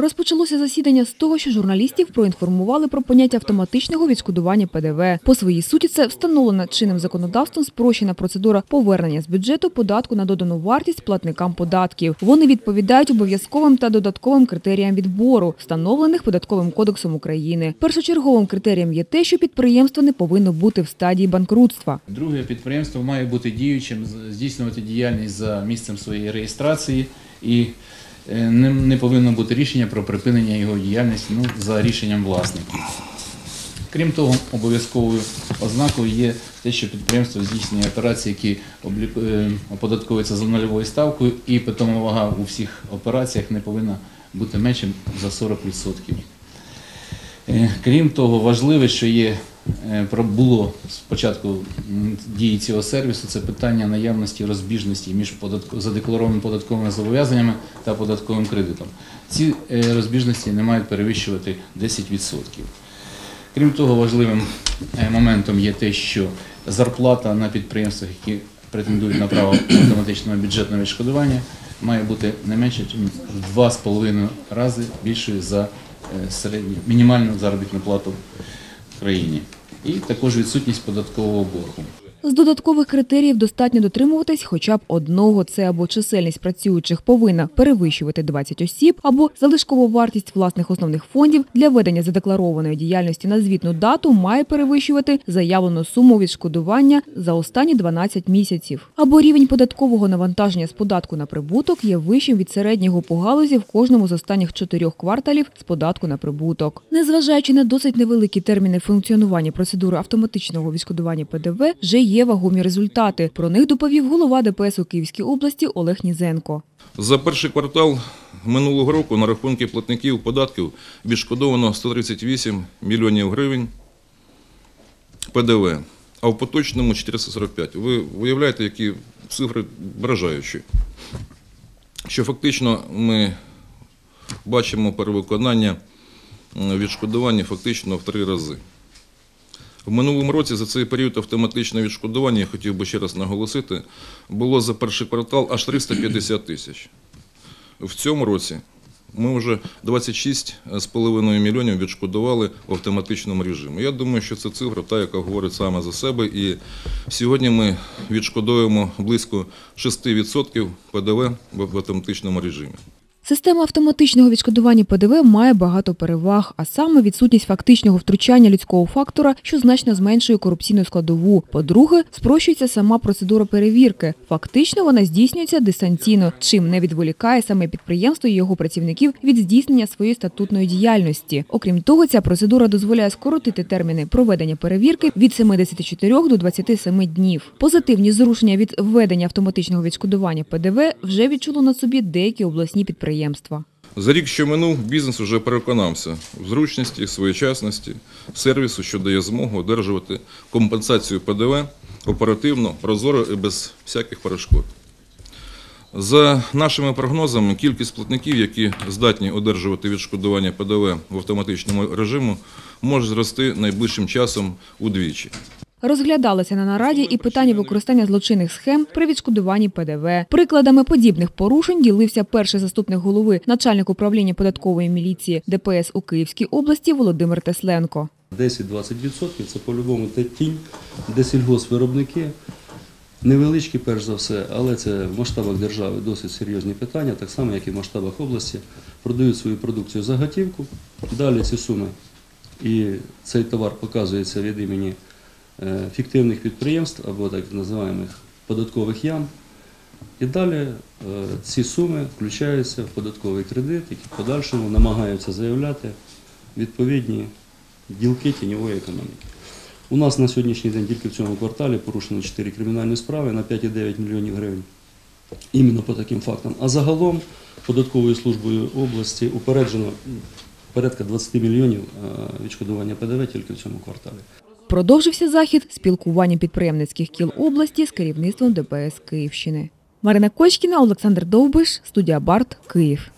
Розпочалося засідання з того, що журналістів проінформували про поняття автоматичного відшкодування ПДВ. По своїй суті, це встановлена чинним законодавством спрощена процедура повернення з бюджету податку на додану вартість платникам податків. Вони відповідають обов'язковим та додатковим критеріям відбору, встановлених податковим кодексом України. Першочерговим критерієм є те, що підприємство не повинно бути в стадії банкрутства. Друге підприємство має бути діючим, здійснювати діяльність за місцем своєї реєстрації і е, не, не повинно бути рішення про припинення його діяльності ну, за рішенням власників. Крім того, обов'язковою ознакою є те, що підприємство здійснює операції, які е, оподатковуються за нульовою ставкою, і питома вага у всіх операціях не повинна бути менше за 40%. Е, Крім того, важливе, що є е, було спочатку дії цього сервісу, це питання наявності розбіжності між задекларованими податковими зобов'язаннями та податковим кредитом. Ці е, розбіжності не мають перевищувати 10%. Крім того, важливим моментом є те, що зарплата на підприємствах, які претендують на право автоматичного бюджетного відшкодування, має бути не менше, в 2,5 рази більшою за середню мінімальну заробітну плату в країні. І також відсутність податкового боргу. З додаткових критеріїв достатньо дотримуватись хоча б одного. Це або чисельність працюючих повинна перевищувати 20 осіб, або залишкову вартість власних основних фондів для ведення задекларованої діяльності на звітну дату має перевищувати заявлену суму відшкодування за останні 12 місяців. Або рівень податкового навантаження з податку на прибуток є вищим від середнього по галузі в кожному з останніх чотирьох кварталів з податку на прибуток. Незважаючи на досить невеликі терміни функціонування процедури автоматичного відшкодування ПДВ, вже є вагомі результати. Про них доповів голова ДПС у Київській області Олег Нізенко. За перший квартал минулого року на рахунки платників податків відшкодовано 138 мільйонів гривень ПДВ, а в поточному 445. Ви уявляєте, які цифри вражаючі. Що фактично ми бачимо перевиконання відшкодування фактично в три рази. В минулому році за цей період автоматичного відшкодування, я хотів би ще раз наголосити, було за перший квартал аж 350 тисяч. В цьому році ми вже 26,5 мільйонів відшкодували в автоматичному режимі. Я думаю, що це цифра, та, яка говорить саме за себе. І сьогодні ми відшкодуємо близько 6% ПДВ в автоматичному режимі. Система автоматичного відшкодування ПДВ має багато переваг, а саме відсутність фактичного втручання людського фактора, що значно зменшує корупційну складову. По-друге, спрощується сама процедура перевірки. Фактично вона здійснюється дистанційно, чим не відволікає саме підприємство і його працівників від здійснення своєї статутної діяльності. Окрім того, ця процедура дозволяє скоротити терміни проведення перевірки від 74 до 27 днів. Позитивні зрушення від введення автоматичного відшкодування ПДВ вже відчуло на собі деякі обласні підприємства. За рік, що минув, бізнес вже переконався в зручності, своєчасності сервісу, що дає змогу одержувати компенсацію ПДВ оперативно, прозоро і без всяких перешкод. За нашими прогнозами, кількість платників, які здатні одержувати відшкодування ПДВ в автоматичному режиму, може зрости найближчим часом удвічі. Розглядалося на нараді і питання використання злочинних схем при відшкодуванні ПДВ. Прикладами подібних порушень ділився перший заступник голови начальник управління податкової міліції ДПС у Київській області Володимир Тесленко. 10-20% це по-любому те тінь, де сільгоспвиробники, невеличкі перш за все, але це в масштабах держави досить серйозні питання, так само, як і в масштабах області, продають свою продукцію за готівку. Далі ці суми і цей товар показується від імені фіктивних підприємств або так називаємо податкових ям. І далі е, ці суми включаються в податковий кредит, які в подальшому намагаються заявляти відповідні ділки тіньової економіки. У нас на сьогоднішній день тільки в цьому кварталі порушено 4 кримінальні справи на 5,9 мільйонів гривень. Іменно по таким фактам. А загалом податковою службою області упереджено порядка 20 мільйонів е, відшкодування ПДВ тільки в цьому кварталі. Продовжився захід спілкуванням підприємницьких кіл області з керівництвом ДПС Київщини. Марина Кочкіна, Олександр Довбиш, студія Барт, Київ.